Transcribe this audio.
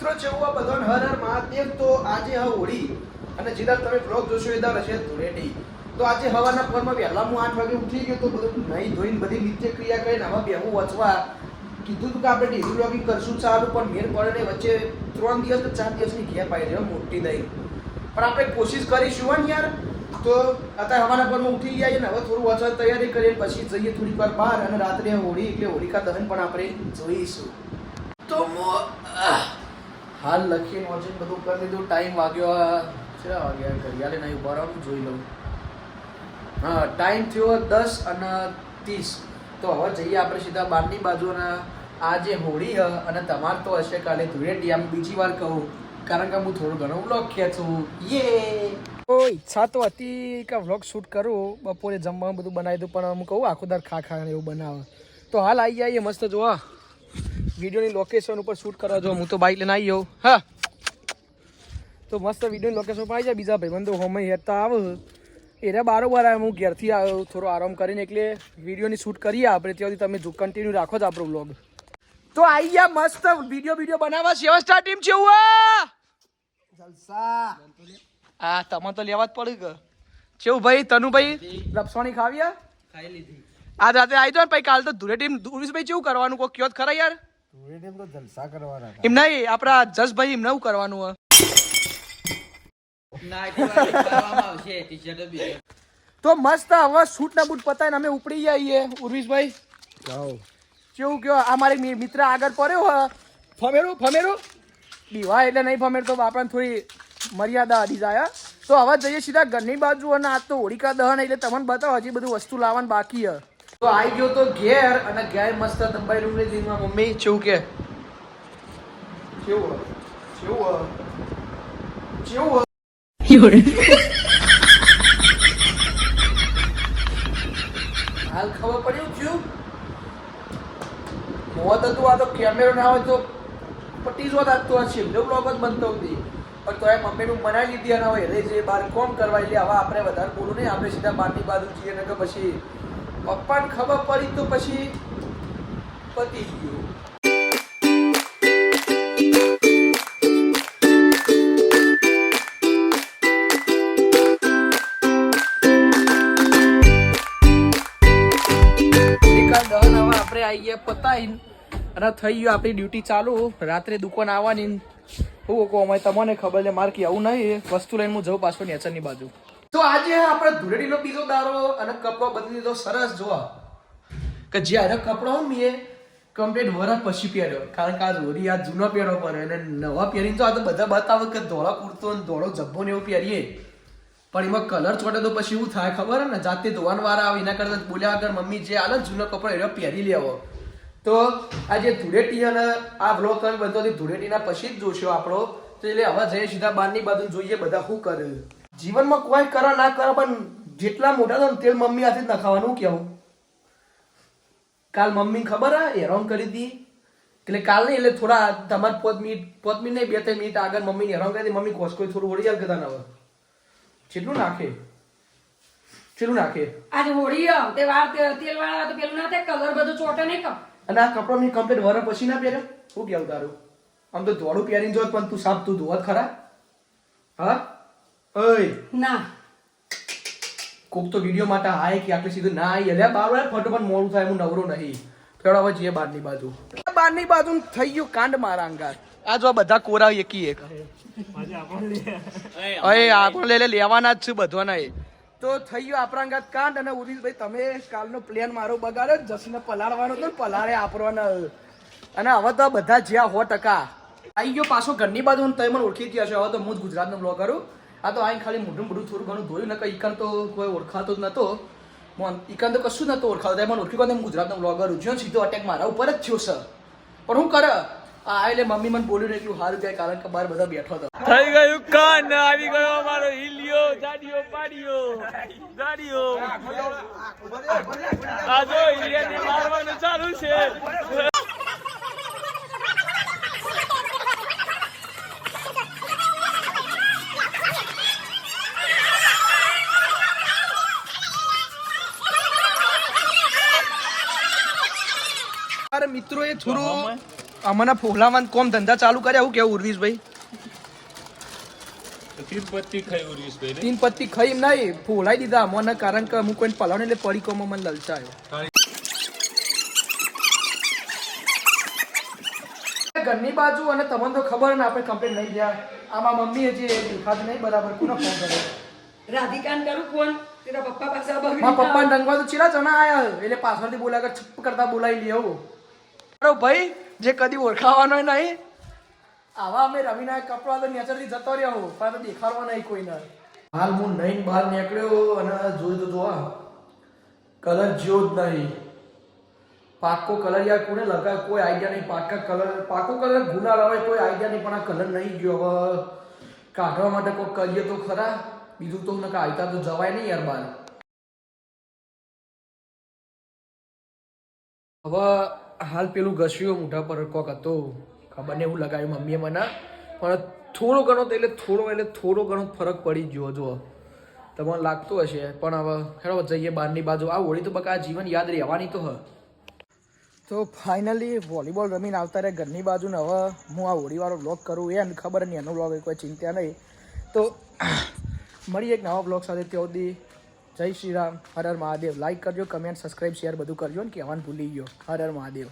મિત્રો છે હું આ બધાને હર હર મહાદેવ, તો આજે હવે હોળી. અને જીદાર તમે બ્લોગ જોશો, એ દર હશે ધૂળેટી. તો આજે હવાના પરમાં વહેલા હું આઠ વાગે ઉઠી ગયો, તો બધું નહીં ધોઈને બધી નિત્ય ક્રિયા કરીને હવે બેહું વચવા. કીધું તું કે આપણે ડેલી બ્લોગિંગ કરશું ચાલુ, પણ મેર પડે વચ્ચે ત્રણ દિવસ ચાર દિવસની ઘેર પાડી રહ્યો મોટી દઈ. પણ આપણે કોશિશ કરીશું હોય ને યાર. તો અત્યારે હવાના પરમાં ઉઠી ગયા છે ને, હવે થોડું વચવા તૈયારી કરીએ પછી જઈએ થોડીક વાર બહાર, અને રાત્રે હોળી એટલે હોળિકા દહન પણ આપણે જોઈશું. તો હાલ લખીને વાંચીને બધું કરી દીધું. ટાઈમ વાગ્યો કેટલા વાગ્યા ઘડિયાળે નહીં ઊભા રહો જોઈ લઉં. હા ટાઈમ થયો દસ અને ત્રીસ. તો હવે જઈએ આપણે સીધા બારની બાજુના આ જે હોળી હ અને તમાર તો હશે કાલે ધૂળેટી. આમ બીજી વાર કહું, કારણ કે હું થોડું ઘણું વ્લોગ ખેંચું યે તો ઈચ્છા તો હતી કે વ્લોગ શૂટ કરું, બપોરે જમવાનું બધું બનાવી દઉં, પણ હું કહું, આખો દર ખા ખા એવું બનાવે. તો હાલ આવી જઈએ મસ્ત, જોવા. વિડીયોની લોકેશન ઉપર શૂટ કરવા જો હું તો બાઇક લઈને આવી જાઉં હા. તો મસ્ત વિડીયોની લોકેશન પર આવી જાય બીજા ભાઈબંધો હોમે હેરતા એ એને બારોબાર આવે હું ઘેરથી આવ્યો થોડો આરામ કરીને એટલે વિડીયોની શૂટ કરીએ આપણે. ત્યાંથી તમે જો કન્ટિન્યુ રાખો જ આપણો બ્લોગ તો આવી ગયા મસ્ત વીડિયો વીડિયો બનાવવા. સેવસ્ટાર ટીમ છે જલસા આ તમે તો લેવા જ પડે કે કેવું ભાઈ તનુભાઈ લપસણી ખાવી ખાઈ લીધી. આજ રાતે આવી જાવ ને પછી કાલ તો ધૂળેટી ભાઈ કેવું કરવાનું? કોઈ કયો ખરા યાર? ધૂળેટી તો જલસા કરવાના એમ નહીં આપણા જસભાઈ એમને નવું કરવાનું હોય. તો મસ્ત હવે સૂટ ના બૂટ પતાવીને અમે ઉપડી જઈએ ઉર્વિશભાઈ. કેવું કયો આ મારી મિત્ર આગળ પડ્યો હ ફમેરું ફમેરું દીવા એટલે નહીં ફમેર તો આપણને થોડી મર્યાદા અડી જાય તો હવે જઈએ સીધા ઘરની બાજુ અને આજ તો હોળિકા દહન એટલે તમને બતાવો હજી બધું વસ્તુ લાવવાનું બાકી હ તો આવી ગયો તો ઘેર અને ઘેર મસ્ત દંબાઈ રૂમ લઈ મમ્મી કેવું કે. કેવું હ? કેવું કેવું હાલ ખબર પડ્યું થયું? મોત હતું આ તો કેમેરો ના હોય તો પટી જોત આ તો આ છેલ્લો બ્લોગ જ બનતો હતી. પણ તો એ મમ્મીનું મનાઈ લીધી અને હવે રે જે બહાર કોમ કરવા એટલે હવે આપણે વધારે બોલું નહીં આપણે સીધા બહારની બાજુ જઈએ ને તો પછી પપ્પાને ખબર પડી તો પછી પતી ગયું. આપણે આવી ગયા પતાવીને અને થઈ ગયું આપણી ડ્યુટી ચાલુ. રાત્રે દુકાન આવવાની હું કહું, અમારે તમને ખબર છે, મારે કે આવું નહીં. વસ્તુ લઈને હું જઉં પાછો નેચરની બાજુ. તો આજે આપણે ધૂળેટીનો બીજો દારો અને કપડો બદલી દીધો. સરસ જોવા કે જ્યારે કપડો મેં કમ્પ્લીટ વરસ પછી પહેર્યો. કારણ કે આ રોરી આ જૂનો પહેરો પડે અને નવા પહેરીને તો આ તો બધા બતાવે કે ધોળો કુર્તો અને ધોળો જબ્બો ને એવું પહેરીએ. પણ એમાં કલર ચોટે તો પછી એવું થાય ખબર ને? જાતે ધોવાનું વાર આવે, એના કરતાં બોલ્યા વગર મમ્મી જે આલે જૂનો કપડો, એનો પહેરી લેવો. તો આ જે ધૂળેટી અને આ બ્લોગ તમે બધો ધૂળેટીના પછી જ જોશો આપણો. તો એટલે હવે જઈએ સીધા બહારની બાજુ જોઈએ બધા શું કરે. જીવનમાં કોઈ કરો ના કરો પણ જેટલા મોટા થો ને તે મમ્મી હાથે જ નખાવાનું કેવું કાલ મમ્મી ખબર આ? હેરાન કરી હતી. એટલે કાલ નહીં એટલે થોડા તમારે પાંચ મિનિટ પાંચ મિનિટ નહીં બે ત્રણ મિનિટ આગળ મમ્મીને હેરાન કરી હતી. મમ્મી કોસકોઈ થોડું ઓળી જાય કદાચ હવે. જેટલું નાખે. ચેલું નાખે. આજે હોળી આવ તે વાર તે- તેલ વાળા તો પેલું ના થાય કલર બધું ચોટે નહીં કમ. અને આ કપડો મેં કમ્પ્લીટ વર પછી ના પહેરે શું કેવું તારું. આમ તો ધોળું પહેરીને જોત પણ તું સાફ તું ધોવત ખરા? હા? ઓય. ના. કોક તો વીડિયો માટે હાય કે આપણે સીધું ના આવી અલ્યા બાર ફોટો પણ મોડું થાય હું નવરો નહીં. ફેરો હવે જઈએ બહારની બાજુ. બહારની બાજુ થઈ ગયું કાંડ મારા અંગાર. આ જો બધા કોરા એકી એક. અરે આપણે લે લેવાના જ છું બધાના એ. તો થઈ ગયું આપણા અંગાત કાંડ અને ઉદિતભાઈ તમે કાલનો પ્લેન મારો બગાડ્યો જસીને પલાળવાનો હતો પલાળે આપણવાનો અને હવે તો બધા જ્યાં હો ટકા. આવી ગયો પાછો ઘરની બાજુ તમે મને ઓળખી ગયા છો. હવે તો હું જ ગુજરાતનો બ્લોગ કરું આ તો આઈને ખાલી મોઢું મોઢું થોડું ઘણું ધોયું ને ઈકન તો કોઈ ઓળખાતો જ નતો. મોન ઈકન તો કશું નતો ઓળખાતો. મને ઓળખી હું ગુજરાતનો બ્લોગર ઉજ્યો સીધો અટેક મારા ઉપર જ થયો સર પણ હું કરે? આ એટલે મમ્મી મને બોલ્યું ને એટલું સારું જાય કારણ કે બહાર બધા બેઠો હતો. થઈ ગયું કાન. આવી ગયો અમારો હિલિયો જાડિયો પાડિયો જાડિયો આ જો હિલિયાને મારવાનું ચાલુ છે. મારા મિત્રોએ થોડું અમને ફોલામાં કોમ ધંધા ચાલુ કર્યા હું કેવું ઉર્વીશભાઈ? તીન પત્તી ખાઈ ઉર્વીશભાઈ તીન પત્તી ખાઈ એમ નહીં ફોલાઈ દીધા મને કારણ કે હું કોઈને પલાવ એટલે પડી કોમ મને લલચાયો. ઘરની બાજુ અને તમને તો ખબર ને આપણે કમ્પ્લેન નહીં ગયા આમાં મમ્મી હજી દેખાત નહીં બરાબર કોનો ફોન કર્યો રાધિકાને કરું ફોન તેના પપ્પા પાસે આ પપ્પા રંગવા તો ચીરા જણા આયા એટલે પાછળથી બોલા કે છપ કરતા બોલાવી લેવો મારો ભાઈ જે કદી ઓળખાવાનો નહીં. આવા અમે રવિના કપડા તો નેચરથી જતો રહ્યો પણ તો દેખાડવા નહીં કોઈને હાલ હું નહીં બહાર નીકળ્યો અને જોયું તો જોવા. કલર જ્યો જ નહીં. પાકો કલર યાર કોને લગાવ કોઈ આઈડિયા નહીં. પાકા કલર પાકો કલર ગુલાલ આવે કોઈ આઈડિયા નહીં પણ આ કલર નહીં ગયો. હવે કાઢવા માટે કોઈ કરીએ તો ખરા. બીજું તો નકા આવતા તો જવાય નહીં યાર બહાર. હવે હાલ પેલું ઘસ્યું મોઢા પર કોક હતો. ખબર નહીં એવું લગાવ્યું મમ્મીએ મને. પણ થોડો ઘણો એટલે થોડો એટલે થોડો ઘણો ફરક પડી ગયો જો. તમને લાગતું હશે, પણ હવે હેડો જઈએ બહારની બાજુ. આ હોળી તો બકા જીવન યાદ રહેવાની તો હ. તો ફાઇનલી વોલીબોલ રમીને આવતા રહે ઘરની બાજુ ને હવે હું આ હોળીવાળો બ્લોગ કરું, એ ખબર નહીં, એનો બ્લોગ કોઈ ચિંતા નહીં. તો, મળીએ એક નવા બ્લોગ સાથે. ત્યાં સુધી જય શ્રી રામ. હર હર મહાદેવ. લાઈક કરજો કમેન્ટ સબસ્ક્રાઈબ શેર બધું કરજો ને કહેવાનું ભૂલી ગયો. હર હર મહાદેવ.